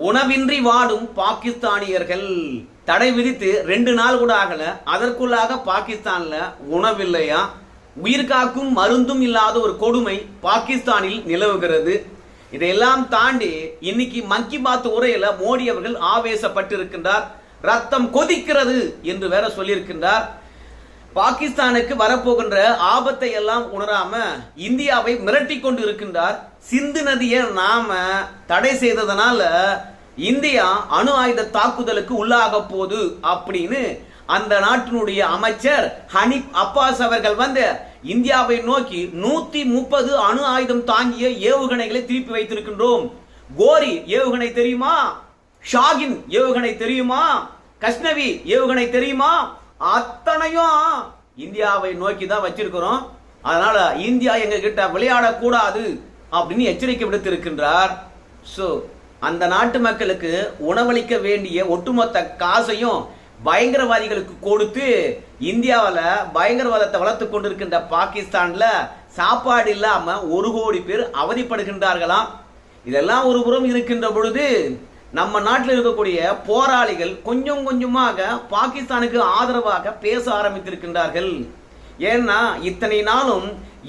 உணவின்றி வாடும் பாகிஸ்தானியர்கள் தடை விதித்து ரெண்டு நாள் கூட ஆகல. அதற்குள்ளாக பாகிஸ்தான்ல உணவில்லையா? உயிர் காக்கும் மருந்தும் இல்லாத ஒரு கொடுமை பாகிஸ்தானில் நிலவுகிறது. இதையெல்லாம் தாண்டி இன்னைக்கு மங்கி பாத் உரையில மோடி அவர்கள் ஆவேசப்பட்டு இருக்கின்றார் ரத்தம் கொதிக்கிறது என்று வேற சொல்லியிருக்கின்றார். பாகிஸ்தானுக்கு வரப்போகின்ற ஆபத்தை எல்லாம் உணராம இந்தியாவை மிரட்டி கொண்டு இருக்கின்றார் சிந்து நதியை நாம தடை செய்ததனால இந்தியா அணு ஆயுத தாக்குதலுக்கு உள்ளாக போகுது அப்படின்னு அந்த நாட்டினுடைய அமைச்சர் ஹனிப் அப்பாஸ் அவர்கள் வந்து இந்தியாவை நோக்கி நூத்தி முப்பது அணு ஆயுதம் தாங்கிய ஏவுகணைகளை திருப்பி வைத்திருக்கின்றோம். கோரி ஏவுகணை தெரியுமா? ஷாகின் ஏவுகணை தெரியுமா? கஷ்ணவி ஏவுகணை தெரியுமா? அத்தனையும் இந்தியாவை நோக்கி தான் வச்சிருக்கிறோம். அதனால இந்தியா எங்க கிட்ட விளையாடக்கூடாது அப்படின்னு எச்சரிக்கை விடுத்திருக்கின்றார். ஸோ அந்த நாட்டு மக்களுக்கு உணவளிக்க வேண்டிய ஒட்டுமொத்த காசையும் பயங்கரவாதிகளுக்கு கொடுத்து இந்தியாவில் பயங்கரவாதத்தை வளர்த்து கொண்டிருக்கின்ற பாகிஸ்தான்ல சாப்பாடு இல்லாம ஒரு கோடி பேர் அவதிப்படுகின்றார்களாம். இதெல்லாம் ஒரு புறம் இருக்கின்ற பொழுது நம்ம நாட்டில் இருக்கக்கூடிய போராளிகள் கொஞ்சம் கொஞ்சமாக பாகிஸ்தானுக்கு ஆதரவாக பேச ஆரம்பித்திருக்கின்றார்கள். ஏன்னா இத்தனை நாளும்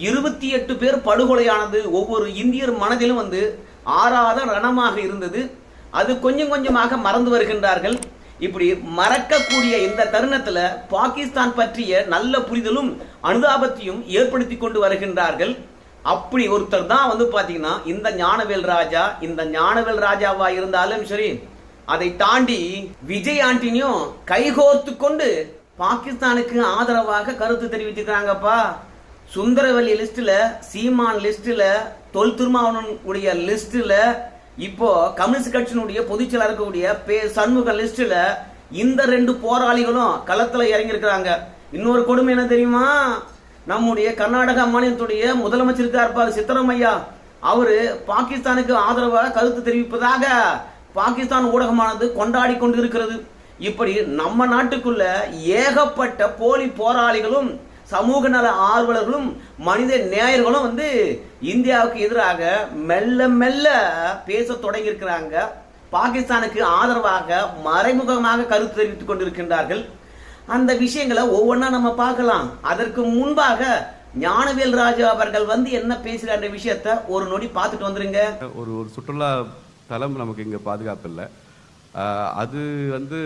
இருபத்தி எட்டு பேர் படுகொலையானது ஒவ்வொரு இந்தியர் மனதிலும் வந்து ஆறாத ரணமாக இருந்தது. அது கொஞ்சம் கொஞ்சமாக மறந்து வருகின்றார்கள். இப்படி மறக்கக்கூடிய இந்த தருணத்தில் பாகிஸ்தான் பற்றிய நல்ல புரிதலும் அனுதாபத்தையும் ஏற்படுத்தி கொண்டு வருகின்றார்கள். அப்படி ஒருத்தர் தான் வந்து பாத்தீங்கன்னா இந்த ஞானவேல் ராஜா இந்த ஞானவேல் ராஜாவா இருந்தாலும் சரி அதை தாண்டி விஜய் ஆண்டினியும் கைகோர்த்து கொண்டு பாகிஸ்தானுக்கு ஆதரவாக கருத்து தெரிவிச்சிருக்காங்கப்பா சுந்தரவல்லி லிஸ்ட்ல சீமான் லிஸ்ட்ல தொல் திருமாவனுடைய உடைய லிஸ்ட்ல இப்போ கம்யூனிஸ்ட் கட்சியினுடைய பொதுச்செயலாளர் இருக்கக்கூடிய பே சண்முக லிஸ்ட்ல இந்த ரெண்டு போராளிகளும் களத்துல இறங்கியிருக்கிறாங்க. இன்னொரு கொடுமை என்ன தெரியுமா? நம்முடைய கர்நாடகா மாநிலத்துடைய முதலமைச்சர் இருப்பார் சித்தரமையா. அவர் அவரு பாகிஸ்தானுக்கு ஆதரவாக கருத்து தெரிவிப்பதாக பாகிஸ்தான் ஊடகமானது கொண்டாடி கொண்டு இருக்கிறது இப்படி நம்ம நாட்டுக்குள்ள ஏகப்பட்ட போலி போராளிகளும் சமூக நல ஆர்வலர்களும் மனித நேயர்களும் வந்து இந்தியாவுக்கு எதிராக மெல்ல மெல்ல பேச தொடங்கியிருக்கிறாங்க. பாகிஸ்தானுக்கு ஆதரவாக மறைமுகமாக கருத்து தெரிவித்துக் கொண்டிருக்கின்றார்கள். அந்த விஷயங்களை ஒவ்வொன்றா நம்ம பார்க்கலாம். அதற்கு முன்பாக ஞானவேல் ராஜா அவர்கள் வந்து என்ன பேசுகிற விஷயத்த ஒரு நொடி பார்த்துட்டு வந்துருங்க. ஒரு ஒரு சுற்றுலா தலம் நமக்கு இங்கே பாதுகாப்பு இல்லை. அது வந்து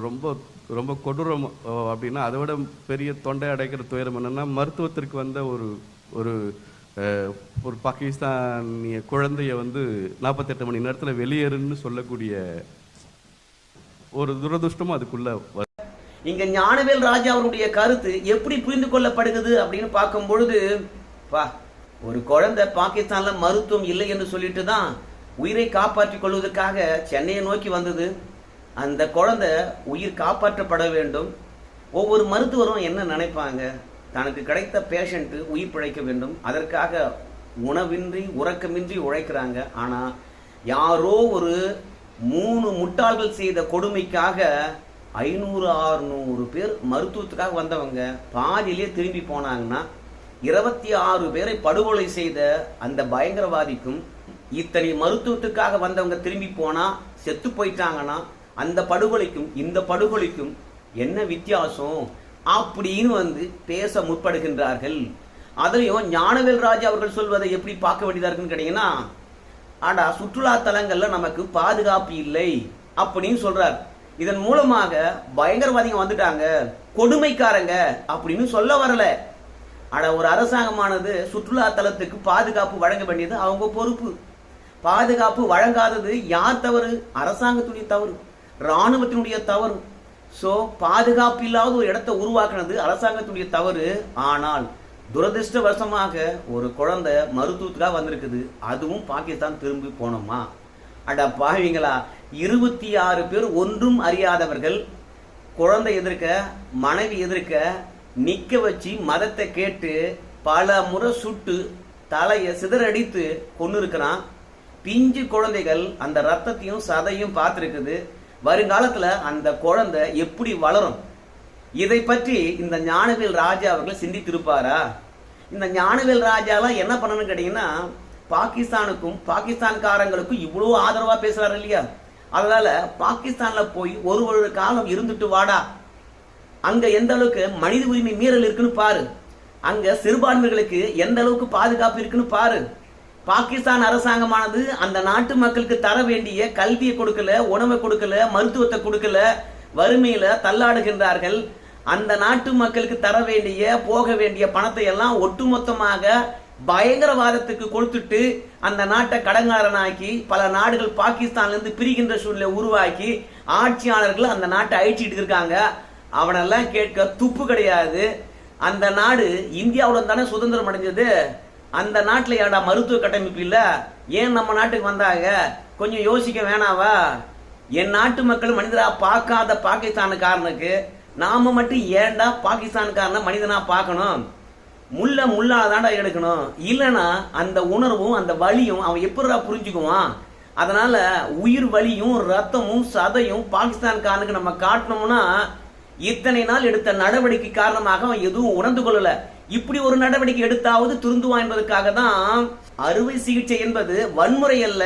ரொம்ப ரொம்ப கொடூரம் அப்படின்னா அதை விட பெரிய தொண்டை அடைக்கிற துயரம் என்னென்னா மருத்துவத்திற்கு வந்த ஒரு ஒரு ஒரு பாகிஸ்தானிய குழந்தைய வந்து நாற்பத்தெட்டு மணி நேரத்தில் வெளியேறுன்னு சொல்லக்கூடிய ஒரு துரதிருஷ்டமும் அதுக்குள்ளே வ- இங்க ஞானவேல் ராஜா அவருடைய கருத்து எப்படி புரிந்து கொள்ளப்படுகிறது அப்படின்னு பார்க்கும் பொழுது பா ஒரு குழந்தை பாகிஸ்தான்ல மருத்துவம் இல்லை என்று சொல்லிட்டு தான் உயிரை காப்பாற்றிக் கொள்வதற்காக சென்னையை நோக்கி வந்தது. அந்த குழந்தை உயிர் காப்பாற்றப்பட வேண்டும். ஒவ்வொரு மருத்துவரும் என்ன நினைப்பாங்க? தனக்கு கிடைத்த பேஷண்ட்டு உயிர் பிழைக்க வேண்டும். அதற்காக உணவின்றி உறக்கமின்றி உழைக்கிறாங்க. ஆனால் யாரோ ஒரு மூணு முட்டாள்கள் செய்த கொடுமைக்காக ஐநூறு ஆறுநூறு பேர் மருத்துவத்துக்காக வந்தவங்க பாதியிலே திரும்பி போனாங்கன்னா இருபத்தி ஆறு பேரை படுகொலை செய்த அந்த பயங்கரவாதிக்கும் இத்தனை மருத்துவத்துக்காக வந்தவங்க திரும்பி போனா செத்து போயிட்டாங்கன்னா அந்த படுகொலைக்கும் இந்த படுகொலைக்கும் என்ன வித்தியாசம்? அப்படின்னு வந்து பேச முற்படுகின்றார்கள். அதையும் ஞானவேல் ராஜா அவர்கள் சொல்வதை எப்படி பார்க்க வேண்டியதாக இருக்குன்னு கேட்டீங்கன்னா ஆடா சுற்றுலா தலங்கள்ல நமக்கு பாதுகாப்பு இல்லை அப்படின்னு சொல்றார். இதன் மூலமாக பயங்கரவாதிங்க வந்துட்டாங்க கொடுமைக்காரங்க அப்படின்னு சொல்ல வரல. ஆனால் ஒரு அரசாங்கமானது சுற்றுலா தலத்துக்கு பாதுகாப்பு வழங்க வேண்டியது அவங்க பொறுப்பு. பாதுகாப்பு வழங்காதது யார் தவறு? அரசாங்கத்துடைய தவறு ராணுவத்தினுடைய தவறு. ஸோ பாதுகாப்பு இல்லாத ஒரு இடத்தை உருவாக்குனது அரசாங்கத்துடைய தவறு. ஆனால் துரதிருஷ்டவசமாக ஒரு குழந்தை மருத்துவத்துக்காக வந்திருக்குது. அதுவும் பாகிஸ்தான் திரும்பி போனோமா? அட பாவிங்களா? இருபத்தி ஆறு பேர் ஒன்றும் அறியாதவர்கள் குழந்தை எதிர்க்க மனைவி எதிர்க்க நிக்க வச்சு மதத்தை கேட்டு பல முறை சுட்டு தலையை சிதறடித்து கொண்டு இருக்கிறான் பிஞ்சு குழந்தைகள் அந்த ரத்தத்தையும் சதையும் பார்த்துருக்குது. வருங்காலத்தில் அந்த குழந்தை எப்படி வளரும்? இதை பற்றி இந்த ஞானவேல் ராஜா அவர்கள் சிந்தித்திருப்பாரா? இந்த ஞானவேல் ராஜாலாம் என்ன பண்ணணும்னு கேட்டீங்கன்னா பாகிஸ்தானுக்கும் பாகிஸ்தான்காரங்களுக்கும் இவ்வளோ ஆதரவாக பேசுகிறாரு இல்லையா? அதனால பாகிஸ்தான்ல போய் ஒரு ஒரு காலம் இருந்துட்டு வாடா. அங்க எந்த அளவுக்கு மனித உரிமை மீறல் இருக்குன்னு பாரு. அங்க சிறுபான்மைகளுக்கு எந்த அளவுக்கு பாதுகாப்பு இருக்குன்னு பாரு. பாகிஸ்தான் அரசாங்கமானது அந்த நாட்டு மக்களுக்கு தர வேண்டிய கல்வியை கொடுக்கல உணவை கொடுக்கல மருத்துவத்தை கொடுக்கல வறுமையில தள்ளாடுகின்றார்கள். அந்த நாட்டு மக்களுக்கு தர வேண்டிய போக வேண்டிய பணத்தை எல்லாம் ஒட்டுமொத்தமாக பயங்கரவாதத்துக்கு கொடுத்துட்டு அந்த நாட்டை கடங்காரனாக்கி பல நாடுகள் பாகிஸ்தான்லேருந்து பிரிகின்ற சூழ்நிலை உருவாக்கி ஆட்சியாளர்கள் அந்த நாட்டை அழிச்சிட்டு இருக்காங்க. அவனெல்லாம் கேட்க துப்பு கிடையாது. அந்த நாடு இந்தியாவுடன் தானே சுதந்திரம் அடைஞ்சது. அந்த நாட்டில் ஏடா மருத்துவ கட்டமைப்பு இல்லை? ஏன் நம்ம நாட்டுக்கு வந்தாங்க? கொஞ்சம் யோசிக்க வேணாவா? என் நாட்டு மக்கள் மனிதராக பார்க்காத பாகிஸ்தானுக்காரனுக்கு நாம மட்டும் ஏன்டா பாகிஸ்தானுக்காரனை மனிதனாக பார்க்கணும்? முள்ள முள்ளால தாண்டா எடுக்கணும். இல்லைன்னா அந்த உணர்வும் அந்த வலியும் அவன் எப்படிடா புரிஞ்சுக்குவான்? அதனால உயிர் வலியும் ரத்தமும் சதையும் பாகிஸ்தான்காரனுக்கு நம்ம காட்டணும்னா இத்தனை நாள் எடுத்த நடவடிக்கை காரணமாக அவன் எதுவும் உணர்ந்து கொள்ளல. இப்படி ஒரு நடவடிக்கை எடுத்தாவது திருந்துவான் என்பதற்காக தான் அறுவை சிகிச்சை என்பது வன்முறை அல்ல.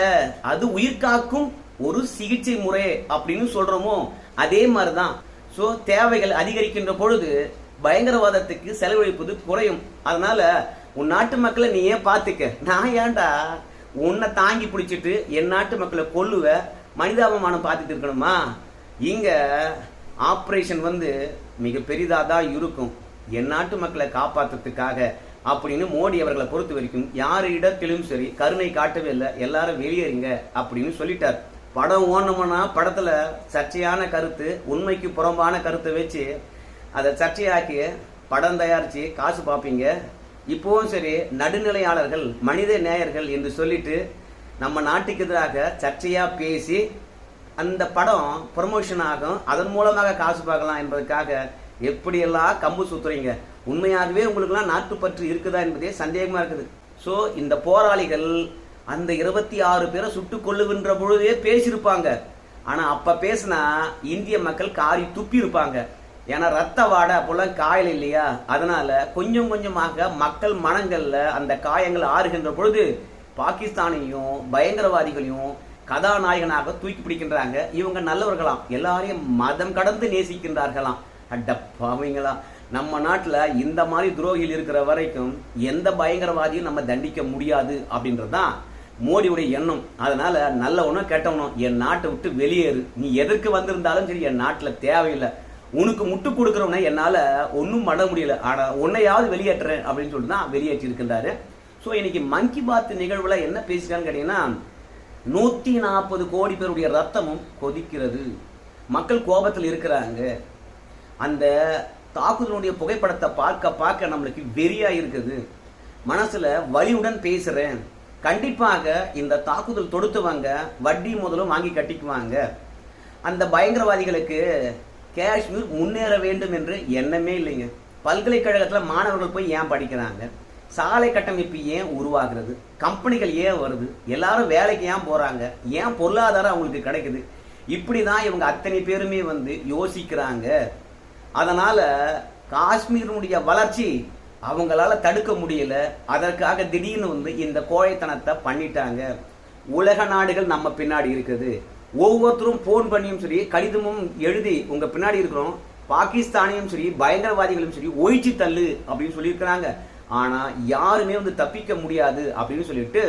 அது உயிர் காக்கும் ஒரு சிகிச்சை முறை அப்படின்னு சொல்றோமோ அதே மாதிரிதான். சோ தேவைகள் அதிகரிக்கின்ற பொழுது பயங்கரவாதத்துக்கு செலவழிப்பது குறையும். அதனால உன் நாட்டு மக்களை நீ ஏன் பாத்துக்க நான் ஏன்டா உன்னை தாங்கி பிடிச்சிட்டு என் நாட்டு மக்களை கொல்லுவ மனிதாபமானம் பார்த்துட்டு இருக்கணுமா? இங்க ஆப்ரேஷன் வந்து மிக பெரிதாக தான் இருக்கும். என் நாட்டு மக்களை காப்பாற்றுறதுக்காக அப்படின்னு மோடி அவர்களை பொறுத்த வரைக்கும் யார் இடத்திலும் சரி கருணை காட்டவே இல்லை. எல்லாரும் வெளியேறுங்க அப்படின்னு சொல்லிட்டார். படம் ஓடணும்னா படத்துல சர்ச்சையான கருத்து உண்மைக்கு புறம்பான கருத்தை வச்சு அதை சர்ச்சையாக்கி படம் தயாரித்து காசு பார்ப்பீங்க இப்போவும் சரி நடுநிலையாளர்கள் மனித நேயர்கள் என்று சொல்லிட்டு நம்ம நாட்டுக்கு எதிராக சர்ச்சையாக பேசி அந்த படம் ப்ரமோஷன் ஆகும். அதன் மூலமாக காசு பார்க்கலாம் என்பதற்காக எப்படியெல்லாம் கம்பு சுத்துறீங்க? உண்மையாகவே உங்களுக்குலாம் நாட்டுப்பற்று இருக்குதா என்பதே சந்தேகமாக இருக்குது. ஸோ இந்த போராளிகள் அந்த இருபத்தி ஆறு பேரை சுட்டு கொள்ளுகின்ற பொழுதே பேசியிருப்பாங்க. ஆனால் அப்போ பேசினா இந்திய மக்கள் காரி துப்பி இருப்பாங்க ஏன்னா ரத்த வாடை அப்போல்லாம் காயல் இல்லையா? அதனால கொஞ்சம் கொஞ்சமாக மக்கள் மனங்களில் அந்த காயங்கள் ஆறுகின்ற பொழுது பாகிஸ்தானையும் பயங்கரவாதிகளையும் கதாநாயகனாக தூக்கி பிடிக்கின்றாங்க. இவங்க நல்லவர்களாம். எல்லாரையும் மதம் கடந்து நேசிக்கின்றார்களாம். அடப்பாவீங்களா நம்ம நாட்டில் இந்த மாதிரி துரோகிகள் இருக்கிற வரைக்கும் எந்த பயங்கரவாதியும் நம்ம தண்டிக்க முடியாது அப்படின்றதுதான் மோடியுடைய எண்ணம். அதனால நல்லவனும் கெட்டவனும் என் நாட்டை விட்டு வெளியேறு. நீ எதற்கு வந்திருந்தாலும் சரி என் நாட்டில் தேவையில்லை. உனக்கு முட்டு கொடுக்குறவனை என்னால் ஒன்றும் பண்ண முடியல. ஆனால் உன்னையாவது வெளியேற்றுறேன் அப்படின்னு சொல்லிட்டு தான் வெளியேற்றி இருக்கின்றாரு. ஸோ இன்னைக்கு மங்கி பாத் நிகழ்வில் என்ன பேசிட்டான்னு கேட்டீங்கன்னா நூற்றி நாற்பது கோடி பேருடைய ரத்தமும் கொதிக்கிறது. மக்கள் கோபத்தில் இருக்கிறாங்க. அந்த தாக்குதலுடைய புகைப்படத்தை பார்க்க பார்க்க நம்மளுக்கு வெறியாக இருக்குது. மனசில் வலியுடன் பேசுகிறேன் கண்டிப்பாக இந்த தாக்குதல் தொடுத்துவாங்க வட்டி முதலும் வாங்கி கட்டிக்குவாங்க. அந்த பயங்கரவாதிகளுக்கு காஷ்மீர் முன்னேற வேண்டும் என்று எண்ணமே இல்லைங்க. பல்கலைக்கழகத்தில் மாணவர்கள் போய் ஏன் படிக்கிறாங்க? சாலை கட்டமைப்பு ஏன் உருவாகிறது? கம்பெனிகள் ஏன் வருது? எல்லாரும் வேலைக்கு ஏன் போகிறாங்க ஏன் பொருளாதாரம் அவங்களுக்கு கிடைக்குது? இப்படி தான் இவங்க அத்தனை பேருமே வந்து யோசிக்கிறாங்க. அதனால் காஷ்மீரினுடைய வளர்ச்சி அவங்களால தடுக்க முடியல. அதற்காக திடீர்னு வந்து இந்த கோழைத்தனத்தை பண்ணிட்டாங்க. உலக நாடுகள் நம்ம பின்னாடி இருக்குது. ஒவ்வொருத்தரும் ஃபோன் பண்ணியும் சரி கடிதமும் எழுதி உங்கள் பின்னாடி இருக்கிறோம் பாகிஸ்தானையும் சரி பயங்கரவாதிகளும் சரி ஒழிச்சு தள்ளு அப்படின்னு சொல்லியிருக்கிறாங்க. ஆனால் யாருமே வந்து தப்பிக்க முடியாது அப்படின்னு சொல்லிட்டு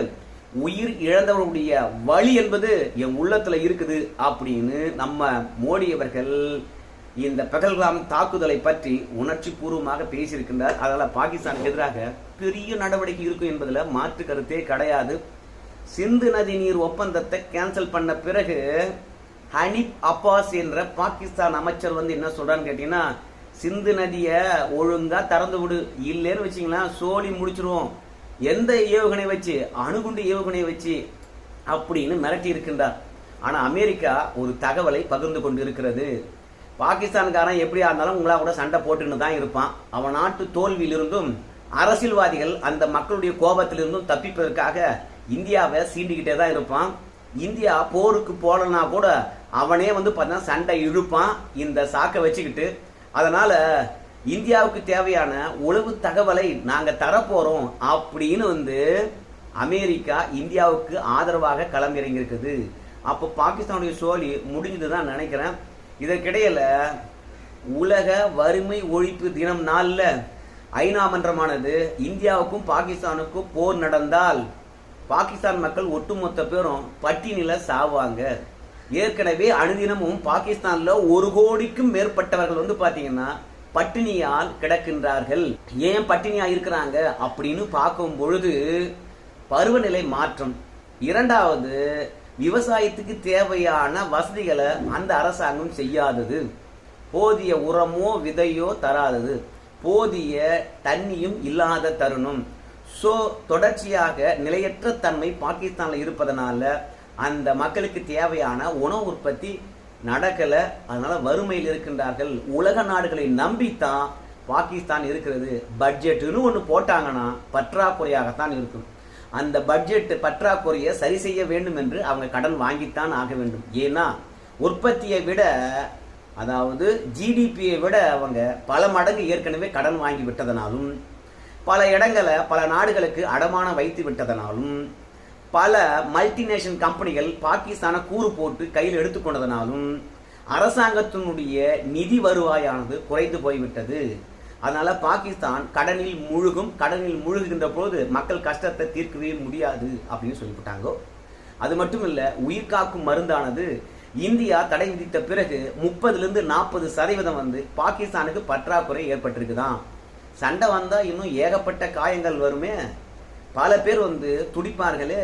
உயிர் இழந்தவர்களுடைய வழி என்பது என் உள்ளத்தில் இருக்குது அப்படின்னு நம்ம மோடி அவர்கள் இந்த பெகல்காம் தாக்குதலை பற்றி உணர்ச்சி பூர்வமாக பேசியிருக்கின்றார். அதனால் பாகிஸ்தானுக்கு எதிராக பெரிய நடவடிக்கை இருக்கும் என்பதில் மாற்று கருத்தே கிடையாது. சிந்து நதி நீர் ஒப்பந்தத்தை கேன்சல் பண்ண பிறகு ஹனீப் அப்பாஸ் என்ற பாகிஸ்தான் அமைச்சர் வந்து என்ன சொல்கிறான்னு கேட்டிங்கன்னா சிந்து நதியை ஒழுங்காக திறந்து விடு. இல்லைன்னு வச்சீங்களா சோழி முடிச்சிருவோம். எந்த ஏவுகணை வச்சு? அணுகுண்டு ஏவுகணை வச்சு அப்படின்னு மிரட்டி இருக்கின்றார். ஆனால் அமெரிக்கா ஒரு தகவலை பகிர்ந்து கொண்டு இருக்கிறது பாகிஸ்தான்காரன் எப்படியா இருந்தாலும் உங்களா கூட சண்டை போட்டுன்னு தான் இருப்பான். அவன் நாட்டு தோல்வியிலிருந்தும் அரசியல்வாதிகள் அந்த மக்களுடைய கோபத்திலிருந்தும் தப்பிப்பதற்காக இந்தியாவை சீண்டிக்கிட்டே தான் இருப்பான். இந்தியா போருக்கு போகலன்னா கூட அவனே வந்து பார்த்தீங்கன்னா சண்டை இழுப்பான். இந்த சாக்கை வச்சுக்கிட்டு. அதனால் இந்தியாவுக்கு தேவையான உளவு தகவலை நாங்கள் தரப்போகிறோம் அப்படின்னு வந்து அமெரிக்கா இந்தியாவுக்கு ஆதரவாக களமிறங்கியிருக்குது. அப்போ பாகிஸ்தானுடைய சோழி முடிஞ்சது தான் நினைக்கிறேன். இதற்கிடையில் உலக வறுமை ஒழிப்பு தினம் நாளில் ஐநா மன்றமானது இந்தியாவுக்கும் பாகிஸ்தானுக்கும் போர் நடந்தால் பாகிஸ்தான் மக்கள் ஒட்டுமொத்த பேரும் பட்டினில சாவாங்க. ஏற்கனவே அனுதினமும் பாகிஸ்தானில் ஒரு கோடிக்கும் மேற்பட்டவர்கள் வந்து பார்த்தீங்கன்னா பட்டினியால் கிடக்கின்றார்கள். ஏன் பட்டினியா இருக்கிறாங்க? அப்படின்னு பார்க்கும் பொழுது பருவநிலை மாற்றம். இரண்டாவது விவசாயத்துக்கு தேவையான வசதிகளை அந்த அரசாங்கம் செய்யாதது. போதிய உரமோ விதையோ தராதது. போதிய தண்ணியும் இல்லாத தருணம். ஸோ தொடர்ச்சியாக நிலையற்ற தன்மை பாகிஸ்தானில் இருப்பதனால அந்த மக்களுக்கு தேவையான உணவு உற்பத்தி நடக்கலை. அதனால் வறுமையில் இருக்கின்றார்கள். உலக நாடுகளை நம்பித்தான் பாகிஸ்தான் இருக்கிறது. பட்ஜெட்டுன்னு ஒன்று போட்டாங்கன்னா பற்றாக்குறையாகத்தான் இருக்கும். அந்த பட்ஜெட் பற்றாக்குறையை சரி செய்ய வேண்டும் என்று அவங்க கடன் வாங்கித்தான் ஆக வேண்டும். ஏன்னா உற்பத்தியை விட அதாவது ஜிடிபியை விட அவங்க பல மடங்கு ஏற்கனவே கடன் வாங்கி விட்டதனாலும் பல இடங்களை பல நாடுகளுக்கு அடமானம் வைத்து விட்டதனாலும் பல மல்டிநேஷனல் கம்பெனிகள் பாகிஸ்தானை கூறு போட்டு கையில் எடுத்துக்கொண்டதனாலும் அரசாங்கத்தினுடைய நிதி வருவாயானது குறைந்து போய்விட்டது. அதனால் பாகிஸ்தான் கடனில் முழுகும் கடனில் முழுகுகின்ற போது மக்கள் கஷ்டத்தை தீர்க்கவே முடியாது அப்படின்னு சொல்லிவிட்டாங்க. அது மட்டும் இல்லை உயிர் காக்கும் மருந்தானது இந்தியா தடை விதித்த பிறகு முப்பதுலேருந்து நாற்பது சதவீதம் வந்து பாகிஸ்தானுக்கு பற்றாக்குறை ஏற்பட்டிருக்குதான். சண்டை வந்தால் இன்னும் ஏகப்பட்ட காயங்கள் வருமே? பல பேர் வந்து துடிப்பார்களே.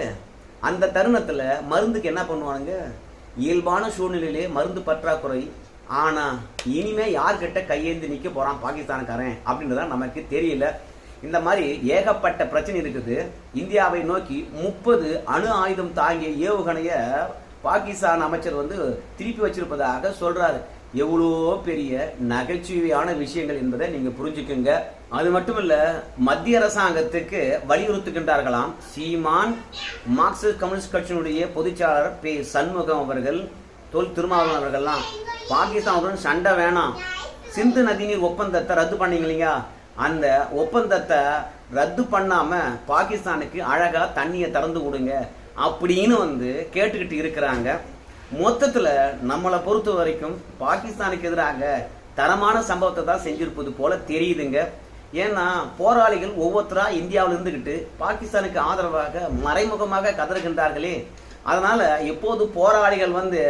அந்த தருணத்தில் மருந்துக்கு என்ன பண்ணுவானுங்க? இயல்பான சூழ்நிலையிலே மருந்து பற்றாக்குறை. ஆனால் இனிமே யார்கிட்ட கையேந்தி நிற்க போகிறான் பாகிஸ்தானுக்காரன் அப்படின்றதான் நமக்கு தெரியல. இந்த மாதிரி ஏகப்பட்ட பிரச்சனை இருக்குது. இந்தியாவை நோக்கி முப்பது அணு ஆயுதம் தாங்கிய ஏவுகணையை பாகிஸ்தான் அமைச்சர் வந்து திருப்பி வச்சிருப்பதாக சொல்றாரு. எவ்வளோ பெரிய நகைச்சுவையான விஷயங்கள் என்பதை நீங்க புரிஞ்சுக்குங்க. அது மட்டும் இல்ல மத்திய அரசாங்கத்துக்கு வலியுறுத்துகின்றார்களாம். சீமான் மார்க்சிஸ்ட் கம்யூனிஸ்ட் கட்சியினுடைய பொதுச்சாளர் பே. சண்முகம் அவர்கள் தொல் திருமாவளவன் அவர்கள்லாம் பாகிஸ்தானுடன் சண்டை வேணாம். சிந்து நதிநீர் ஒப்பந்தத்தை ரத்து பண்ணீங்க இல்லையா? அந்த ஒப்பந்தத்தை ரத்து பண்ணாம பாகிஸ்தானுக்கு அழகா தண்ணியை திறந்து கொடுங்க அப்படின்னு வந்து கேட்டுக்கிட்டு இருக்கிறாங்க. மொத்தத்தில் நம்மளை பொறுத்த வரைக்கும் பாகிஸ்தானுக்கு எதிராக தரமான சம்பவத்தை தான் செஞ்சிருப்பது போல தெரியுதுங்க. ஏன்னா போராளிகள் ஒவ்வொருத்தரா இந்தியாவில் இருந்துக்கிட்டு பாகிஸ்தானுக்கு ஆதரவாக மறைமுகமாக கதறுகின்றார்களே. அதனால எப்போது போராளிகள் வந்து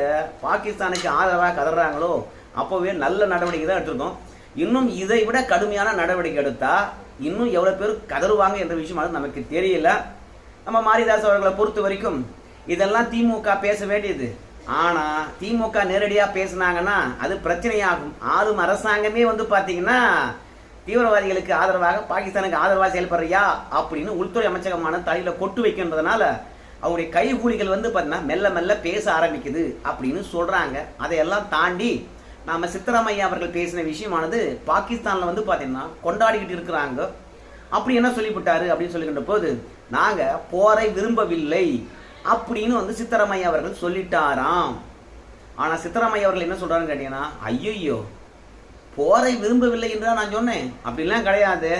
பாகிஸ்தானுக்கு ஆதரவாக கதறாங்களோ அப்போவே நல்ல நடவடிக்கை தான் எடுத்திருக்கோம். இன்னும் இதை விட கடுமையான நடவடிக்கை எடுத்தால் இன்னும் எவ்வளோ பேர் கதறுவாங்க என்ற விஷயம் அது நமக்கு தெரியல. நம்ம மாரிதாஸ் அவர்களை பொறுத்த வரைக்கும் இதெல்லாம் திமுக பேச வேண்டியது. ஆனால் திமுக நேரடியாக பேசுனாங்கன்னா அது பிரச்சனையாகும். ஆளும் அரசாங்கமே வந்து பார்த்தீங்கன்னா தீவிரவாதிகளுக்கு ஆதரவாக பாகிஸ்தானுக்கு ஆதரவாக செயல்படுறியா அப்படின்னு உள்துறை அமைச்சகமான தலையில் கொட்டு வைக்கின்றதுனால அவருடைய கைகூலிகள் வந்து பார்த்தீங்கன்னா மெல்ல மெல்ல பேச ஆரம்பிக்குது அப்படின்னு சொல்கிறாங்க அதையெல்லாம் தாண்டி நாம் சித்தராமையா அவர்கள் பேசின விஷயமானது பாகிஸ்தானில் வந்து பார்த்தீங்கன்னா கொண்டாடிக்கிட்டு இருக்கிறாங்க. அப்படி என்ன சொல்லிவிட்டாரு அப்படின்னு சொல்லுகின்ற போது நாங்கள் போரை விரும்பவில்லை. அப்படின்னு வந்து சித்தரமையா அவர்கள் சொல்லிட்டாராம். ஆனா சித்தராமையா அவர்கள் என்ன சொல்றாருன்னு கேட்டீங்கன்னா ஐயோ போரை விரும்பவில்லை என்று நான் சொன்னேன். அப்படிலாம் கிடையாது.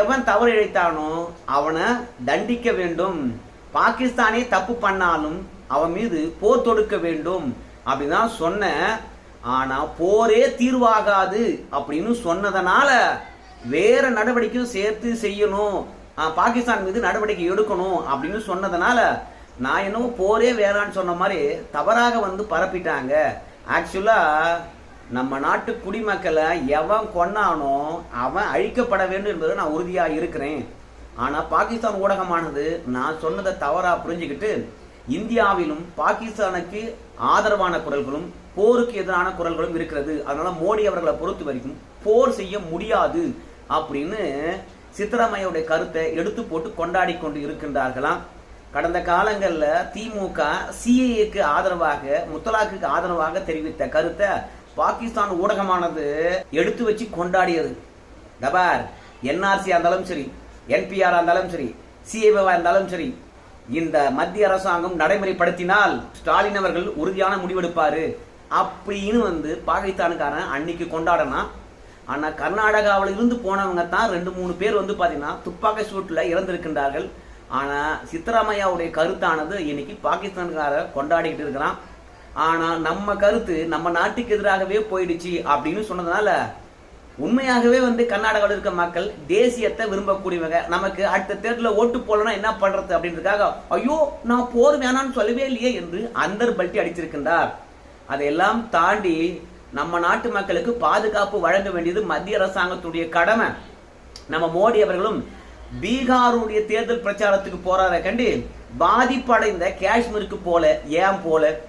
எவன் தவறு இழைத்தானோ அவனை தண்டிக்க வேண்டும். பாகிஸ்தானே தப்பு பண்ணாலும் அவன் மீது போர் தொடுக்க வேண்டும் அப்படிதான் சொன்னேன். ஆனா போரே தீர்வாகாது அப்படின்னு சொன்னதனால வேற நடவடிக்கையும் சேர்த்து செய்யணும். பாகிஸ்தான் மீது நடவடிக்கை எடுக்கணும் அப்படின்னு சொன்னதுனால நான் என்னவோ போரே வேணான்னு சொன்ன மாதிரி தவறாக வந்து பரப்பிட்டாங்க. ஆக்சுவலாக நம்ம நாட்டு குடிமக்களை எவன் கொன்னானோ அவன் அழிக்கப்பட வேண்டும் என்பதை நான் உறுதியாக இருக்கிறேன். ஆனால் பாகிஸ்தான் ஊடகமானது நான் சொன்னதை தவறாக புரிஞ்சுக்கிட்டு இந்தியாவிலும் பாகிஸ்தானுக்கு ஆதரவான குரல்களும் போருக்கு எதிரான குரல்களும் இருக்கிறது. அதனால மோடி அவர்களை பொறுத்த வரைக்கும் போர் செய்ய முடியாது அப்படின்னு சித்தராமையுடைய கருத்தை எடுத்து போட்டு கொண்டாடி கொண்டு இருக்கின்றார்களாம் கடந்த காலங்களில் திமுக சிஏஏக்கு ஆதரவாக முத்தலாக்குக்கு ஆதரவாக தெரிவித்த கருத்தை பாகிஸ்தான் ஊடகமானது எடுத்து வச்சு கொண்டாடியது. டபார் என்ஆர்சியாக இருந்தாலும் சரி என்பிஆர் இருந்தாலும் சரி சிஏவா இருந்தாலும் சரி இந்த மத்திய அரசாங்கம் நடைமுறைப்படுத்தினால் ஸ்டாலின் அவர்கள் உறுதியான முடிவெடுப்பாரு. அப்படின்னு வந்து பாகிஸ்தானுக்காரன் அன்னைக்கு கொண்டாடனா ஆனா கர்நாடகாவில் இருந்து போனவங்க தான் ரெண்டு மூணு பேர் வந்து பாத்தீங்கன்னா துப்பாக்கி சூட்டில் இறந்திருக்கின்றார்கள். ஆனா சித்தராமையாவுடைய கருத்தானது இன்னைக்கு பாகிஸ்தான்கார கொண்டாடிக்கிட்டு இருக்கிறான். ஆனா நம்ம கருத்து நம்ம நாட்டுக்கு எதிராகவே போயிடுச்சு அப்படின்னு சொன்னதுனால உண்மையாகவே வந்து கர்நாடகாவில் இருக்க மக்கள் தேசியத்தை விரும்பக்கூடியவங்க. நமக்கு அடுத்த தேர்தலில் ஓட்டு போடலன்னா என்ன பண்றது அப்படின்றதுக்காக ஐயோ நான் போர் வேணாம்னு சொல்லவே இல்லையே என்று அந்தர் பல்ட்டி அடிச்சிருக்கின்றார். அதையெல்லாம் தாண்டி நம்ம நாட்டு மக்களுக்கு பாதுகாப்பு வழங்க வேண்டியது மத்திய அரசாங்கத்துடைய கடமை. நம்ம மோடி அவர்களும் பீகாருடைய தேர்தல் பிரச்சாரத்துக்கு போறார கண்டு. பாதிப்படைந்த காஷ்மீருக்கு போல ஏன் போல?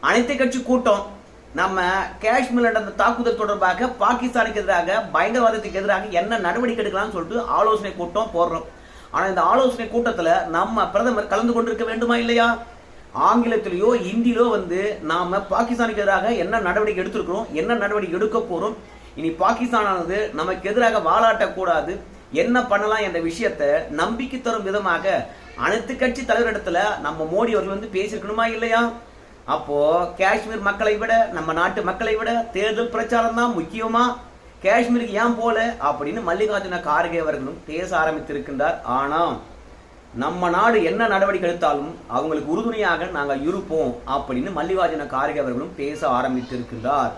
அனைத்து கட்சி கூட்டம் நம்ம காஷ்மீர் நடந்த தாக்குதல் தொடர்பாக பாகிஸ்தானுக்கு எதிராக பயங்கரவாதத்துக்கு எதிராக என்ன நடவடிக்கை எடுக்கலாம்னு சொல்லிட்டு ஆலோசனை கூட்டம் போடுறோம். ஆனா இந்த ஆலோசனை கூட்டத்துல நம்ம பிரதமர் கலந்து கொண்டிருக்க வேண்டுமா இல்லையா? ஆங்கிலத்திலேயோ இந்தியிலோ வந்து நாம் பாகிஸ்தானுக்கு எதிராக என்ன நடவடிக்கை எடுத்திருக்கிறோம் என்ன நடவடிக்கை எடுக்க போகிறோம் இனி பாகிஸ்தானானது நமக்கு எதிராக வாலாட்டக்கூடாது என்ன பண்ணலாம் என்ற விஷயத்தை நம்பிக்கை தரும் விதமாக அனைத்து கட்சி தலைவரிடத்துல நம்ம மோடி அவர்கள் வந்து பேசியிருக்கணுமா இல்லையா? அப்போ காஷ்மீர் மக்களை விட நம்ம நாட்டு மக்களை விட தேர்தல் பிரச்சாரம் தான் முக்கியமா? காஷ்மீருக்கு ஏன் போல? அப்படின்னு மல்லிகார்ஜுன கார்கே அவர்களும் பேச ஆரம்பித்திருக்கின்றார். ஆனால் நம்ம நாடு என்ன நடவடிக்கை எடுத்தாலும் அவங்களுக்கு உறுதுணையாக நாங்கள் இருப்போம் அப்படின்னு மல்லிகார்ஜுன கார்கே அவர்களும் பேச ஆரம்பித்திருக்கின்றார்.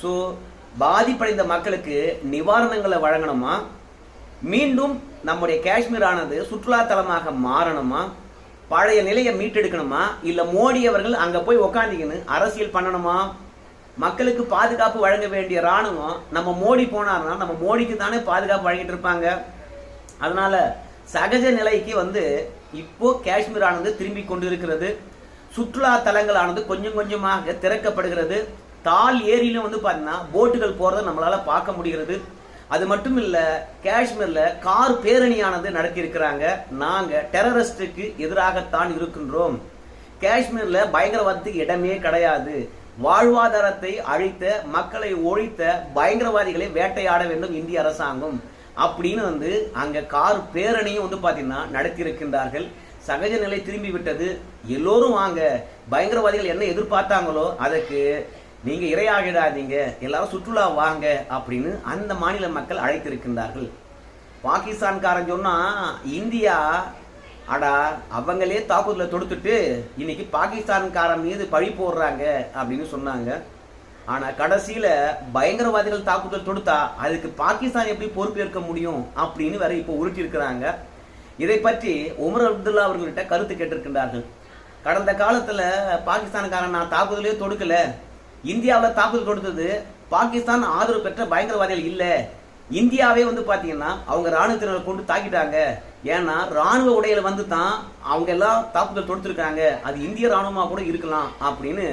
ஸோ பாதிப்படைந்த மக்களுக்கு நிவாரணங்களை வழங்கணுமா? மீண்டும் நம்முடைய காஷ்மீர் ஆனது சுற்றுலா தலமாக மாறணுமா? பழைய நிலையை மீட்டெடுக்கணுமா? இல்லை மோடி அவர்கள் அங்கே போய் உக்காந்திக்கின்னு அரசியல் பண்ணணுமா? மக்களுக்கு பாதுகாப்பு வழங்க வேண்டிய ராணுவம் நம்ம மோடி போனார்னா நம்ம மோடிக்கு தானே பாதுகாப்பு வழங்கிட்டு இருப்பாங்க. அதனால சகஜ நிலைக்கு வந்து இப்போ காஷ்மீர் ஆனது திரும்பி கொண்டிருக்கிறது. சுற்றுலா தலங்களானது கொஞ்சம் கொஞ்சமாக திறக்கப்படுகிறது. தால் ஏரியிலும் வந்து பார்த்தீங்கன்னா போட்டுகள் போறதை நம்மளால பார்க்க முடிகிறது. அது மட்டும் இல்ல காஷ்மீர்ல கார் பேரணியானது நடத்தி இருக்கிறாங்க நாங்க டெரரிஸ்டுக்கு எதிராகத்தான் இருக்கின்றோம். காஷ்மீர்ல பயங்கரவாதத்துக்கு இடமே கிடையாது. வாழ்வாதாரத்தை அழித்த மக்களை ஒழித்த பயங்கரவாதிகளை வேட்டையாட வேண்டும் இந்திய அரசாங்கம். அப்படின்னு வந்து அங்க கார் பேரணியும் வந்து பாத்தீங்கன்னா நடத்தி இருக்கின்றார்கள் சகஜ நிலை திரும்பி விட்டது எல்லோரும் வாங்க. பயங்கரவாதிகள் என்ன எதிர்பார்த்தாங்களோ அதற்கு நீங்க இரையாகிடாதீங்க. எல்லாரும் சுற்றுலா வாங்க அப்படின்னு அந்த மாநில மக்கள் அழைத்திருக்கின்றார்கள். பாகிஸ்தான்காரன் சொன்னா இந்தியா அடா அவங்களே தாக்குதலை தொடுத்துட்டு இன்னைக்கு பாகிஸ்தான்காரன் மீது பழி போடுறாங்க அப்படின்னு சொன்னாங்க. ஆனா கடைசியில பயங்கரவாதிகள் தாக்குதல் தொடுத்தா அதுக்கு பாகிஸ்தான் எப்படி பொறுப்பேற்க முடியும் அப்படின்னு வேற இப்போ உருட்டி இருக்கிறாங்க இதை பற்றி உமர் அப்துல்லா அவர்கள்ட்ட கருத்து கேட்டிருக்கின்றார்கள். கடந்த காலத்துல பாகிஸ்தானுக்காரன் நான் தாக்குதலே தொடுக்கல. இந்தியாவில் தாக்குதல் தொடுத்தது பாகிஸ்தான் ஆதரவு பெற்ற பயங்கரவாதிகள் இல்லை. இந்தியாவே வந்து பாத்தீங்கன்னா அவங்க இராணுவத்தினரை கொண்டு தாக்கிட்டாங்க. ஏன்னா ராணுவ உடையில வந்து தான் அவங்க எல்லாம் தாக்குதல் தொடுத்திருக்காங்க அது இந்திய ராணுவமா கூட இருக்கலாம் அப்படின்னு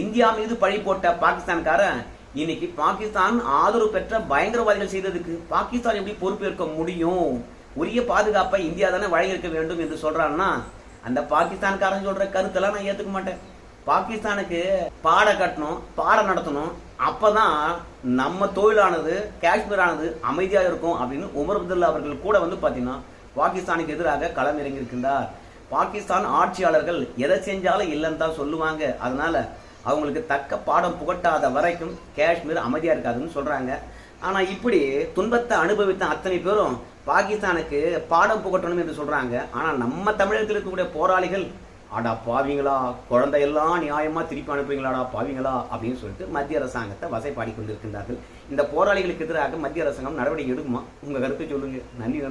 இந்தியா மீது பழி போட்ட பாகிஸ்தான்காரன் இன்னைக்கு பாகிஸ்தான் ஆதரவு பெற்ற பயங்கரவாதிகள் செய்ததுக்கு பாகிஸ்தான் எப்படி பொறுப்பேற்க முடியும்? உரிய பாதுகாப்பை இந்தியா தானே வழங்கியிருக்க வேண்டும் என்று சொல்றான்னா அந்த பாகிஸ்தான்காரன் சொல்ற கருத்தெல்லாம் நான் ஏத்துக்க மாட்டேன். பாகிஸ்தானுக்கு பாட கட்டணும் பாடம் நடத்தணும். அப்பதான் நம்ம தொழிலானது காஷ்மீரானது அமைதியா இருக்கும் அப்படின்னு உமர் அப்துல்லா அவர்கள் கூட வந்து பாத்தீங்கன்னா பாகிஸ்தானுக்கு எதிராக களம் இறங்கியிருக்கின்றார் பாகிஸ்தான் ஆட்சியாளர்கள் எதை செஞ்சாலும் இல்லைன்னு தான் சொல்லுவாங்க. அதனால அவங்களுக்கு தக்க பாடம் புகட்டாத வரைக்கும் காஷ்மீர் அமைதியாக இருக்காதுன்னு சொல்கிறாங்க ஆனால் இப்படி துன்பத்தை அனுபவித்த அத்தனை பேரும் பாகிஸ்தானுக்கு பாடம் புகட்டணும் என்று சொல்கிறாங்க ஆனால் நம்ம தமிழகத்தில் இருக்கக்கூடிய போராளிகள் அடா பாவிங்களா? குழந்தையெல்லாம் நியாயமாக திருப்பி அனுப்புவீங்களாடா பாவிங்களா? அப்படின்னு சொல்லிட்டு மத்திய அரசாங்கத்தை வசைப்பாடி கொண்டிருக்கின்றார்கள். இந்த போராளிகளுக்கு எதிராக மத்திய அரசாங்கம் நடவடிக்கை எடுக்குமா? உங்கள் கருத்தை சொல்லுங்கள் நன்றி நண்பர்